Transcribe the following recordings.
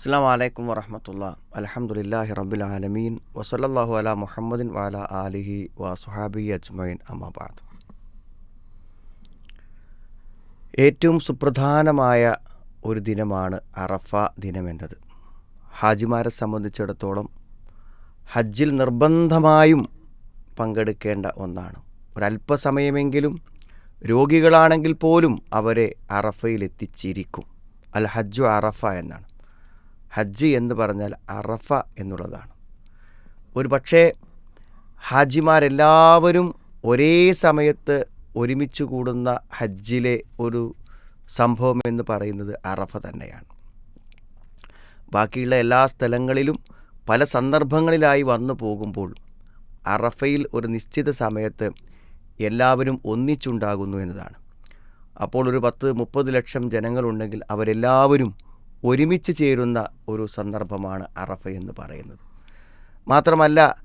അസ്സാം വലൈക്കും വറഹമത്തുള്ള അലഹമുല്ലാഹി റബ്ബിൽ ആലമീൻ. വസല്ലാഹു അല മുഹമ്മദിൻ വാല ആലിഹി വസുഹാബി അജ്മൈൻ അമ്മാബാദ് ഏറ്റവും സുപ്രധാനമായ ഒരു ദിനമാണ് അറഫ ദിനം ദിനമെന്നത്. ഹാജിമാരെ സംബന്ധിച്ചിടത്തോളം ഹജ്ജിൽ നിർബന്ധമായും പങ്കെടുക്കേണ്ട ഒന്നാണ്. ഒരല്പസമയമെങ്കിലും രോഗികളാണെങ്കിൽ പോലും അവരെ അറഫയിലെത്തിച്ചിരിക്കും അൽ ഹജ്ജു അറഫ എന്നാണ്. ഹജ്ജ് എന്ന് പറഞ്ഞാൽ അറഫ എന്നുള്ളതാണ്. ഒരു പക്ഷേ ഹാജിമാരെല്ലാവരും ഒരേ സമയത്ത് ഒരുമിച്ച് കൂടുന്ന ഹജ്ജിലെ ഒരു സംഭവം എന്ന് പറയുന്നത് അറഫ തന്നെയാണ്. ബാക്കിയുള്ള എല്ലാ സ്ഥലങ്ങളിലും പല സന്ദർഭങ്ങളിലായി വന്നു പോകുമ്പോൾ അറഫയിൽ ഒരു നിശ്ചിത സമയത്ത് എല്ലാവരും ഒന്നിച്ചുണ്ടാകുന്നു എന്നതാണ്. അപ്പോൾ ഒരു പത്ത് മുപ്പത് ലക്ഷം ജനങ്ങളുണ്ടെങ്കിൽ അവരെല്ലാവരും ഒരുമിച്ച് ചേരുന്ന ഒരു സന്ദർഭമാണ് അറഫ എന്ന് പറയുന്നത്. മാത്രമല്ല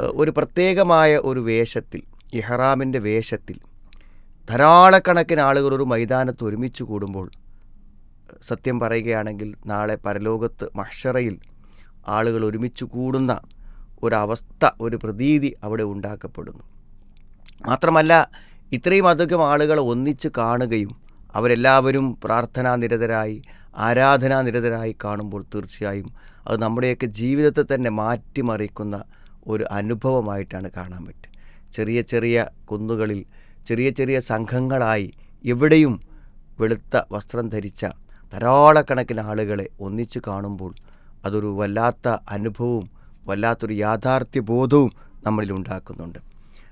ഒരു പ്രത്യേകമായ ഒരു വേഷത്തിൽ ഇഹ്റാമിന്റെ വേഷത്തിൽ ധാരാളക്കണക്കിന് ആളുകൾ ഒരു മൈതാനത്ത് ഒരുമിച്ച് കൂടുമ്പോൾ സത്യം പറയുകയാണെങ്കിൽ നാളെ പരലോകത്ത് മഷറയിൽ ആളുകൾ ഒരുമിച്ച് കൂടുന്ന ഒരവസ്ഥ ഒരു പ്രതീതി അവിടെ ഉണ്ടാക്കപ്പെടുന്നു. മാത്രമല്ല ഇത്രയും അധികം ആളുകൾ ഒന്നിച്ച് കാണുകയും അവരെല്ലാവരും പ്രാർത്ഥനാ നിരതരായി ആരാധനാ നിരതരായി കാണുമ്പോൾ തീർച്ചയായും അത് നമ്മുടെയൊക്കെ ജീവിതത്തെ തന്നെ മാറ്റിമറിക്കുന്ന ഒരു അനുഭവമായിട്ടാണ് കാണാൻ പറ്റുക. ചെറിയ ചെറിയ കുന്നുകളിൽ ചെറിയ ചെറിയ സംഘങ്ങളായി എവിടെയും വെളുത്ത വസ്ത്രം ധരിച്ച ധാരാളക്കണക്കിന് ആളുകളെ ഒന്നിച്ചു കാണുമ്പോൾ അതൊരു വല്ലാത്ത അനുഭവവും വല്ലാത്തൊരു യാഥാർത്ഥ്യ ബോധവും നമ്മളിൽ ഉണ്ടാക്കുന്നുണ്ട്.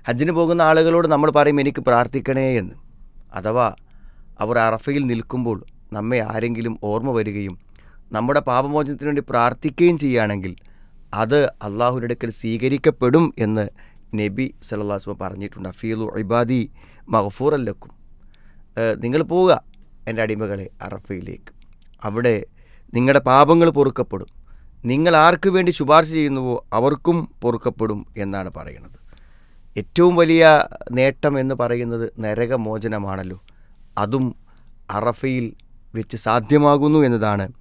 ഹജ്ജിന് പോകുന്ന ആളുകളോട് നമ്മൾ പറയും എനിക്ക് പ്രാർത്ഥിക്കണേ എന്ന് അഥവാ അവർ അറഫയിൽ നിൽക്കുമ്പോൾ നമ്മെ ആരെങ്കിലും ഓർമ്മ വരികയും നമ്മുടെ പാപമോചനത്തിന് വേണ്ടി പ്രാർത്ഥിക്കുകയും ചെയ്യുകയാണെങ്കിൽ അത് അള്ളാഹുവിന്റെ അടുക്കൽ സ്വീകരിക്കപ്പെടും എന്ന് നബി സല്ലാസ്മ പറഞ്ഞിട്ടുണ്ട്. അഫീലു ഇബാദി മഹഫൂർ അല്ലക്കും നിങ്ങൾ പോവുക എന്റെ അടിമകളെ അറഫയിലേക്ക്. അവിടെ നിങ്ങളുടെ പാപങ്ങൾ പൊറുക്കപ്പെടും. നിങ്ങൾ ആർക്ക് വേണ്ടി ശുപാർശ ചെയ്യുന്നുവോ അവർക്കും പൊറുക്കപ്പെടും എന്നാണ് പറയുന്നത്. ഏറ്റവും വലിയ നേട്ടം എന്ന് പറയുന്നത് നരകമോചനമാണല്ലോ. അതും അറഫയിൽ വെച്ച് സാധ്യമാകുന്നു എന്നതാണ്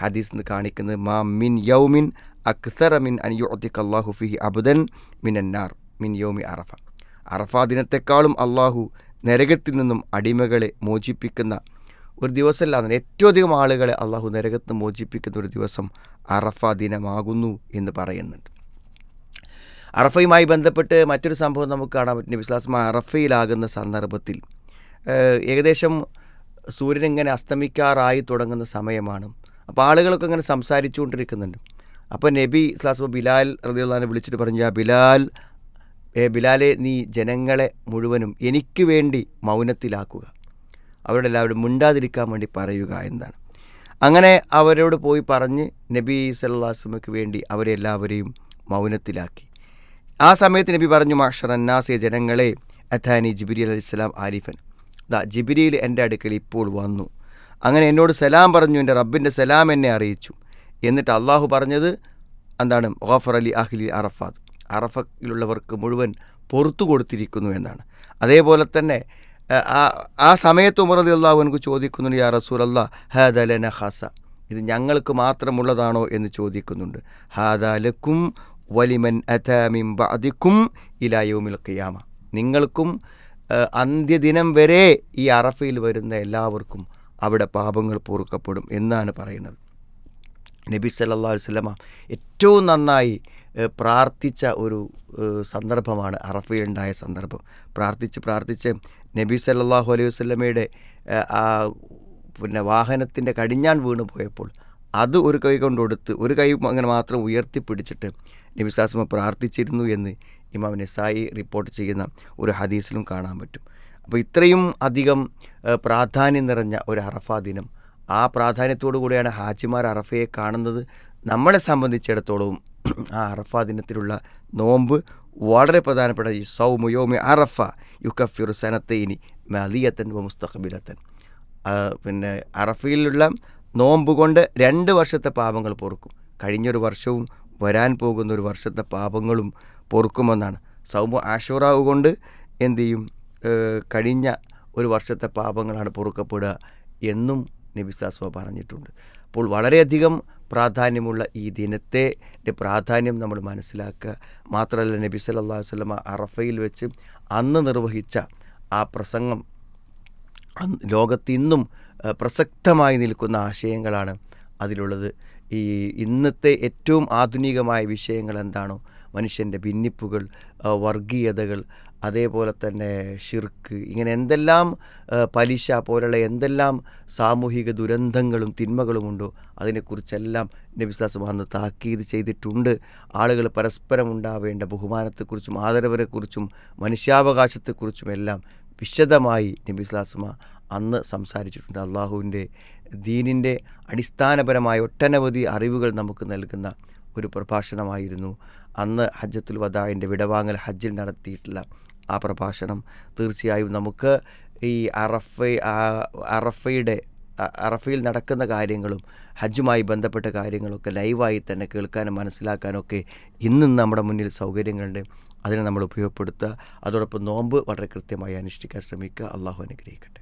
ഹദീസ് കാണിക്കുന്നത്. മാ മിൻ യൗമിൻ അക്സറ മിൻ അൻയുഅത്തിക് അള്ളാഹു ഫിഹി അബുദൻ മിൻ അന്നാർ മിൻ യൗമി അറഫ. അറഫ ദിനത്തെക്കാളും അള്ളാഹു നരകത്തിൽ നിന്നും അടിമകളെ മോചിപ്പിക്കുന്ന ഒരു ദിവസമല്ല ഏറ്റവും അധികം ആളുകളെ അള്ളാഹു നരകത്ത് മോചിപ്പിക്കുന്ന ഒരു ദിവസം അറഫ ദിനമാകുന്നു എന്ന് പറയുന്നുണ്ട്. അറഫയുമായി ബന്ധപ്പെട്ട് മറ്റൊരു സംഭവം നമുക്ക് കാണാൻ പറ്റും. വിശ്വാസമായ അറഫയിലാകുന്ന സന്ദർഭത്തിൽ ഏകദേശം സൂര്യൻ ഇങ്ങനെ അസ്തമിക്കാറായി തുടങ്ങുന്ന സമയമാണ്. അപ്പോൾ ആളുകളൊക്കെ ഇങ്ങനെ സംസാരിച്ചുകൊണ്ടിരിക്കുന്നുണ്ട്. അപ്പോൾ നബി ഇസ്ലാസ് ബിലാൽ റദിയുള്ളഹാനെ വിളിച്ചിട്ട് പറഞ്ഞു ആ ബിലാൽ ഏ ബിലാലെ നീ ജനങ്ങളെ മുഴുവനും എനിക്ക് വേണ്ടി മൗനത്തിലാക്കുക. അവരുടെ എല്ലാവരും മിണ്ടാതിരിക്കാൻ വേണ്ടി പറയുക എന്നാണ്. അങ്ങനെ അവരോട് പോയി പറഞ്ഞ് നബി സല്ലാസ്മയ്ക്ക് വേണ്ടി അവരെല്ലാവരെയും മൗനത്തിലാക്കി. ആ സമയത്ത് നബി പറഞ്ഞു മാഷർ അന്നാസെ ജനങ്ങളെ അഥാനി ജിബിരി അലി ഇസ്ലാം ആരിഫൻ. ദാ ജിബിരിയിൽ എന്റെ അടുക്കൽ ഇപ്പോൾ വന്നു. അങ്ങനെ എന്നോട് സലാം പറഞ്ഞു എന്റെ റബ്ബിന്റെ സലാം എന്നെ അറിയിച്ചു. എന്നിട്ട് അള്ളാഹു പറഞ്ഞത് എന്താണ്? ഓഫർ അലി അഹ്ലി അറഫാദ് അറഫയിലുള്ളവർക്ക് മുഴുവൻ പുറത്തു കൊടുത്തിരിക്കുന്നു എന്നാണ്. അതേപോലെ തന്നെ ആ സമയത്ത് ഉമർ അലി എനിക്ക് ചോദിക്കുന്നുണ്ട് യാ റസൂൽ അല്ലാ ഹാദലന ഹസ ഇത് ഞങ്ങൾക്ക് മാത്രമുള്ളതാണോ എന്ന് ചോദിക്കുന്നുണ്ട്. ഹാദാലക്കും വലിമൻ അഥാമിം ബാദിക്കും ഇലായോമിൽ ഖിയാമ. നിങ്ങൾക്കും അന്ത്യദിനം വരെ ഈ അറഫയിൽ വരുന്ന എല്ലാവർക്കും അവിടെ പാപങ്ങൾ പൊറുക്കപ്പെടും എന്നാണ് പറയുന്നത്. നബി സല്ലാ വല്ലമ ഏറ്റവും നന്നായി പ്രാർത്ഥിച്ച ഒരു സന്ദർഭമാണ് അറഫയിലുണ്ടായ സന്ദർഭം. പ്രാർത്ഥിച്ച് പ്രാർത്ഥിച്ച് നബി സല്ലാഹു അലൈഹി വസ്ലമയുടെ പിന്നെ വാഹനത്തിന്റെ കടിഞ്ഞാൻ വീണ് പോയപ്പോൾ അത് ഒരു കൈ കൊണ്ട് കൊടുത്ത് ഒരു കൈ അങ്ങനെ മാത്രം ഉയർത്തിപ്പിടിച്ചിട്ട് നബി സാസ്മ പ്രാർത്ഥിച്ചിരുന്നു എന്ന് ഇമാം നിസായി റിപ്പോർട്ട് ചെയ്യുന്ന ഒരു ഹദീസിലും കാണാൻ പറ്റും. അപ്പോൾ ഇത്രയും അധികം പ്രാധാന്യം നിറഞ്ഞ ഒരു അറഫ ദിനം ആ പ്രാധാന്യത്തോടു കൂടിയാണ് ഹാജിമാർ അറഫയെ കാണുന്നത്. നമ്മളെ സംബന്ധിച്ചിടത്തോളവും ആ അറഫ ദിനത്തിലുള്ള നോമ്പ് വളരെ പ്രധാനപ്പെട്ട ഈ സൗമുയോമി അറഫ യുക്കഫിർ സനത്തൈനി മലിയത്തൻ വ മുസ്തഖബിലത്തൻ. പിന്നെ അറഫയിലുള്ള നോമ്പ് കൊണ്ട് രണ്ട് വർഷത്തെ പാപങ്ങൾ പൊറുക്കും. കഴിഞ്ഞൊരു വർഷവും വരാൻ പോകുന്ന ഒരു വർഷത്തെ പാപങ്ങളും പൊറുക്കുമെന്നാണ്. സൗമ ആഷുറാവ് കൊണ്ട് എന്തു ചെയ്യും കഴിഞ്ഞ ഒരു വർഷത്തെ പാപങ്ങളാണ് പൊറുക്കപ്പെടുക എന്നും നബിസാസ്മ പറഞ്ഞിട്ടുണ്ട്. അപ്പോൾ വളരെയധികം പ്രാധാന്യമുള്ള ഈ ദിനത്തെ പ്രാധാന്യം നമ്മൾ മനസ്സിലാക്കുക. മാത്രമല്ല നബി സല്ലല്ലാഹു അലൈഹി വസല്ലമ അറഫയിൽ വെച്ച് അന്ന് നിർവഹിച്ച ആ പ്രസംഗം ലോകത്തിന്നും പ്രസക്തമായി നിൽക്കുന്ന ആശയങ്ങളാണ് അതിലുള്ളത്. ഈ ഇന്നത്തെ ഏറ്റവും ആധുനികമായ വിഷയങ്ങൾ എന്താണോ? മനുഷ്യന്റെ ഭിന്നിപ്പുകൾ വർഗീയതകൾ അതേപോലെ തന്നെ ഷിർക്ക് ഇങ്ങനെ എന്തെല്ലാം പലിശ പോലുള്ള എന്തെല്ലാം സാമൂഹിക ദുരന്തങ്ങളും തിന്മകളുമുണ്ടോ അതിനെക്കുറിച്ചെല്ലാം നബിസ്ലാസം മഹന്ന് താക്കീത് ചെയ്തിട്ടുണ്ട്. ആളുകൾ പരസ്പരം ഉണ്ടാവേണ്ട ബഹുമാനത്തെക്കുറിച്ചും ആദരവരെക്കുറിച്ചും മനുഷ്യാവകാശത്തെക്കുറിച്ചും എല്ലാം വിശദമായി നബി സ്ലാസ്മ അന്ന് സംസാരിച്ചിട്ടുണ്ട്. അള്ളാഹുവിന്റെ ദീനിന്റെ അടിസ്ഥാനപരമായ ഒട്ടനവധി അറിവുകൾ നമുക്ക് നൽകുന്ന ഒരു പ്രഭാഷണമായിരുന്നു. അന്ന് ഹജ്ജത്തുൽ വദായിന്റെ വിടവാങ്ങൽ ഹജ്ജിൽ നടത്തിയിട്ടുള്ള ആ പ്രഭാഷണം. തീർച്ചയായും നമുക്ക് ഈ അറഫ അറഫയുടെ അറഫയിൽ നടക്കുന്ന കാര്യങ്ങളും ഹജ്ജുമായി ബന്ധപ്പെട്ട കാര്യങ്ങളൊക്കെ ലൈവായി തന്നെ കേൾക്കാനും മനസ്സിലാക്കാനൊക്കെ ഇന്നും നമ്മുടെ മുന്നിൽ സൗകര്യങ്ങളുണ്ട്. അതിനെ നമ്മൾ ഉപയോഗപ്പെടുത്തുക. അതോടൊപ്പം നോമ്പ് വളരെ കൃത്യമായി അനുഷ്ഠിക്കാൻ ശ്രമിക്കുക. അള്ളാഹു അനുഗ്രഹിക്കട്ടെ.